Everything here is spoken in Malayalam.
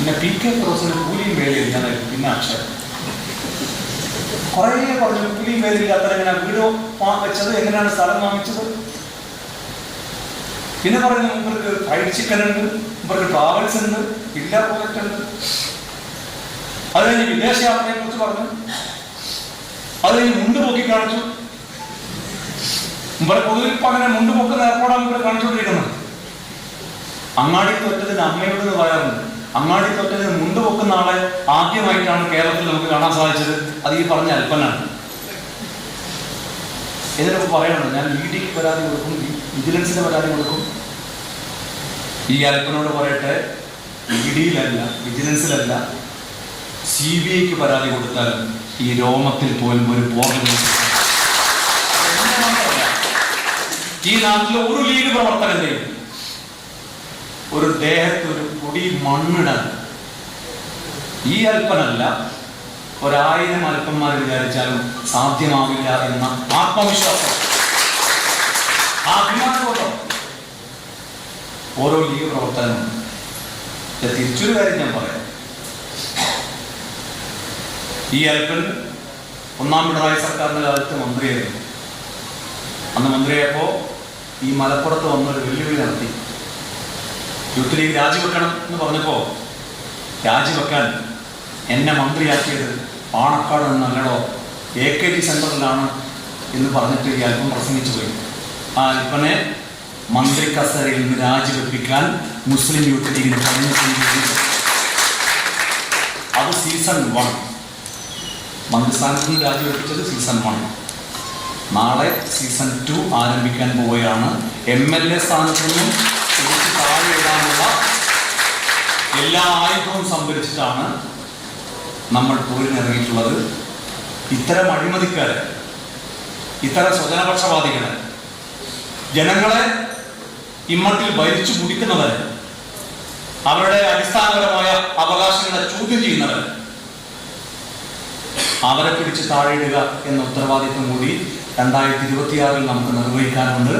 പിന്നെ പി കെ ഫിറോസിന് കൂലിയും വേലയില്ലാതായിരുന്നു പിന്നെ അക്ഷരം കുറേ പറഞ്ഞു കൂലിയും വേലയില്ലാത്ത എങ്ങനെ വീട് വെച്ചത് എങ്ങനെയാണ് സ്ഥലം വാങ്ങിച്ചത്? പിന്നെ പറയുന്നു ഇവർക്ക് ഫ്രൈഡ് ചിക്കൻ ഉണ്ട് ഇവർക്ക് ട്രാവൽസ് ഉണ്ട് ഇല്ല പ്രോജക്റ്റ് ഉണ്ട്. അത് കഴിഞ്ഞ് വിദേശയാത്രയെ കുറിച്ച് പറഞ്ഞു. അത് കഴിഞ്ഞ് മുണ്ട് പൊക്കി കാണിച്ചു. ഇവിടെ പൊതുവിൽ അങ്ങനെ മുണ്ട് പൊക്കുന്ന ഏർപ്പാടാണ് ഇവിടെ കാണിച്ചുകൊണ്ടിരിക്കുന്നത്. അങ്ങാടി തൊറ്റതിന് അമ്മയോട് പറയാറുണ്ട്. അങ്ങാടി തൊട്ടതിന് മുണ്ട് പൊക്കുന്ന ആളെ ആദ്യമായിട്ടാണ് കേരളത്തിൽ നമുക്ക് കാണാൻ സാധിച്ചത്. അത് ഈ പറഞ്ഞ അല്പനാണ് എന്നിട്ട് പറയണം ഞാൻ ഇ ഡിക്ക് പരാതി കൊടുക്കും വിജിലൻസിന് പരാതി കൊടുക്കും. ഈ അല്പനോട് പറയട്ടെ ഇ ഡിയിലല്ല വിജിലൻസിലല്ല സി ബി ഐക്ക് പരാതി കൊടുത്താൽ ഈ രോമത്തിൽ പോലും ഒരു ബോർഡ് ഈ നാട്ടിലെ ഒരു ലീഗ് പ്രവർത്തകന്റെയും ഒരു ദേഹത്ത് ഒരു പൊടി മണ്ണിടാൻ. ഈ അല്പനല്ല ഒരായിരം അല്പന്മാർ വിചാരിച്ചാലും സാധ്യമാവില്ല എന്ന ആത്മവിശ്വാസം. ആ അഭിമാനബോധം. ഓരോ ലീഗ് പ്രവർത്തനം തിരിച്ചൊരു കാര്യം ഞാൻ പറയാം. ഈ അല്പൻ ഒന്നാം പിണറായി സർക്കാരിന്റെ കാലത്ത് മന്ത്രിയായിരുന്നു. അന്ന് മന്ത്രിയായപ്പോ ഈ മലപ്പുറത്ത് വന്നൊരു വെല്ലുവിളി നടത്തി. യൂത്ത് രാജിവെക്കണം എന്ന് പറഞ്ഞപ്പോ രാജിവെക്കാൻ എന്നെ മന്ത്രിയാക്കിയത് പാണക്കാട് എന്നല്ലടോ എ കെ ടി സെന്ററിലാണ് എന്ന് പറഞ്ഞിട്ട് ഈ അല്പം പ്രസംഗിച്ചു പോയി. ആ അല്പനെ മന്ത്രി കസേരയിൽ നിന്ന് രാജിവെപ്പിക്കാൻ മുസ്ലിം യൂത്ത് ലീഗിന് കഴിഞ്ഞിട്ടുണ്ട് അത് സീസൺ വൺ. മന്ത്രിസ്ഥാനത്ത് നിന്ന് രാജിവെപ്പിച്ചത് സീസൺ വൺ. നാളെ സീസൺ ടു ആരംഭിക്കാൻ പോവുകയാണ് എം എൽ എ സ്ഥാനത്ത് നിന്നും എല്ലാ ആയുധവും സംഭരിച്ചിട്ടാണ് നമ്മൾ പോരിനിറങ്ങിയിട്ടുള്ളത്. ഇത്തരം അഴിമതിക്കാരെ ഇത്തരം സ്വജനപക്ഷപാതികളെ ജനങ്ങളെ ഇമ്മട്ടിൽ ഭരിച്ചു കുടിക്കുന്നവരെ അവരുടെ അടിസ്ഥാനപരമായ അവകാശങ്ങളെ ചോദ്യം ചെയ്യുന്നവരെ അവരെ പിടിച്ച് താഴെയിടുക എന്ന ഉത്തരവാദിത്വം കൂടി രണ്ടായിരത്തി ഇരുപത്തിയാറിൽ നമുക്ക് നിർവഹിക്കാനുണ്ട്.